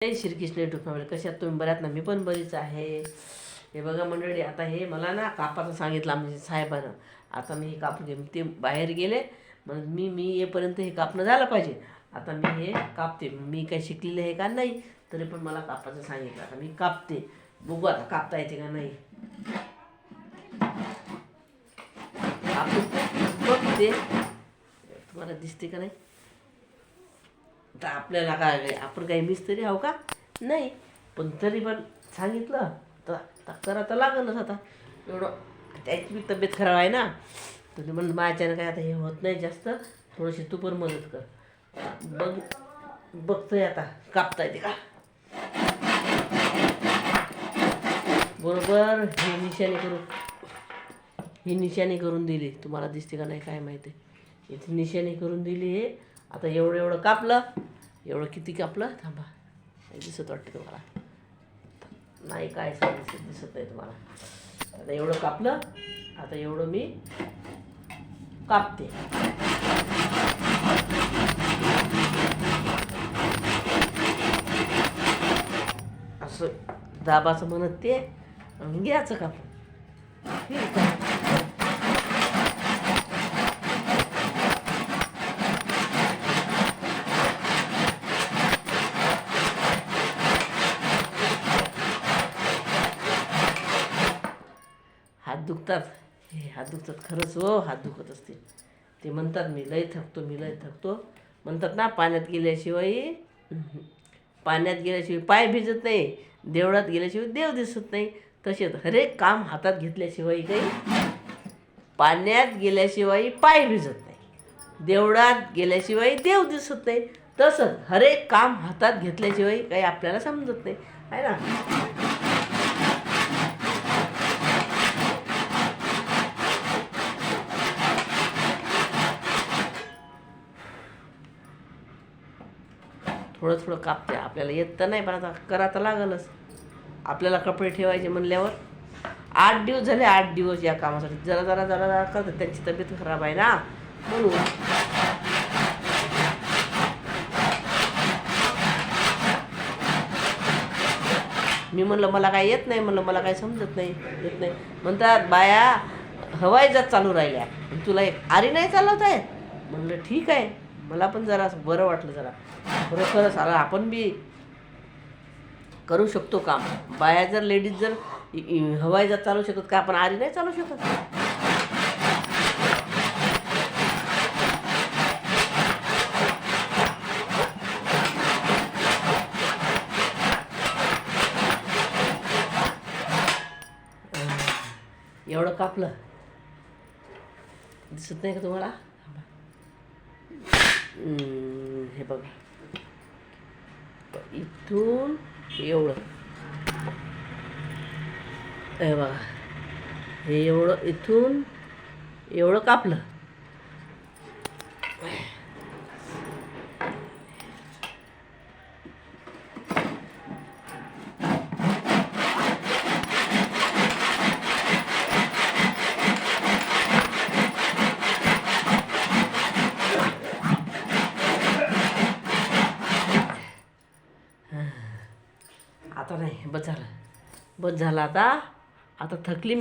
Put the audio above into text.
जय Shrikrishna YouTube family कशात तुम्ही? बऱ्यात ना मी पण बरीच आहे. हे बघा मंडळी आता हे मला ना कापाचं सांगितलं म्हणजे साहेबानं. आता मी हे कापून घे ते बाहेर गेले मग मी मी येपर्यंत हे कापणं झालं पाहिजे. आता मी हे कापते. मी काही शिकलेलं आहे का? नाही. तरी पण मला कापाचं सांगितलं. आता मी कापते. बघू आता कापता येते का नाही. कापून बघते. तुम्हाला दिसते का नाही? तर आपल्याला काय आपण काही मिस्त्री आहो का? नाही. पण तरी पण सांगितलं. तर आता करा तर लागलच आता. एवढं त्याची बी तब्येत खराब आहे ना. तर म्हणून माझ्यानं काय आता हे होत नाही जास्त. थोडीशी तू पण मदत कर. बघ बघतोय आता. कापता येते का? बरोबर. हे निशाणी करून. ही निशाणी करून दिली. तुम्हाला दिसते का नाही काय माहिती. इथे निशाणी करून दिली. हे आता एवढं एवढं कापलं. एवढं किती कापलं? थांबा. नाही दिसत वाटतं तुम्हाला. नाही काय दिसत दिसत नाही तुम्हाला. आता एवढं कापलं आता एवढं मी कापते. असं दाबाचं म्हणत ते आणि घ्यायचं कापून. ठीक आहे. हात दुखतात. हे हात दुखतात खरंच हो हात दुखत असतील. ते म्हणतात मी लय थकतो मी लय थकतो. म्हणतात ना पाण्यात गेल्याशिवाय पाण्यात गेल्याशिवाय पाय भिजत नाही देवळात गेल्याशिवाय देव दिसत नाही. तसेच हरेक काम हातात घेतल्याशिवाय काही पाण्यात गेल्याशिवाय पाय भिजत नाही. देवळात गेल्याशिवाय देव दिसत नाही. तसंच हरेक काम हातात घेतल्याशिवाय काही आपल्याला समजत नाही. आहे ना? थोडं थोडं कापते. आपल्याला येत तर नाही पण आता करा तर लागलच. आपल्याला कपडे ठेवायचे म्हणल्यावर आठ दिवस झाले आठ दिवस या कामासाठी. जरा जरा जरा जरा करतात. त्यांची तब्येत खराब आहे ना. म्हणून मी म्हणलं मला काय येत नाही. म्हणलं मला काय समजत नाही. येत नाही. म्हणतात बाया हवाई जात चालू राहिल्या. तुला एक आरी नाही चालवत आहे म्हणलं ठीक आहे. मला पण जरा बरं वाटलं जरा. खरोखरच आला. आपण बी करू शकतो काम. बाया जर लेडीज जर हवाई जर चालू शकत का? आपण आरी नाही चालू शकत. एवढं कापलं. दिसत नाही का तुम्हाला? हे बघा. इथून एवढं. हे बघा. हे एवढं इथून एवढं कापलं. आता नाही बस झालं. बस झालं आता. आता थकली मी.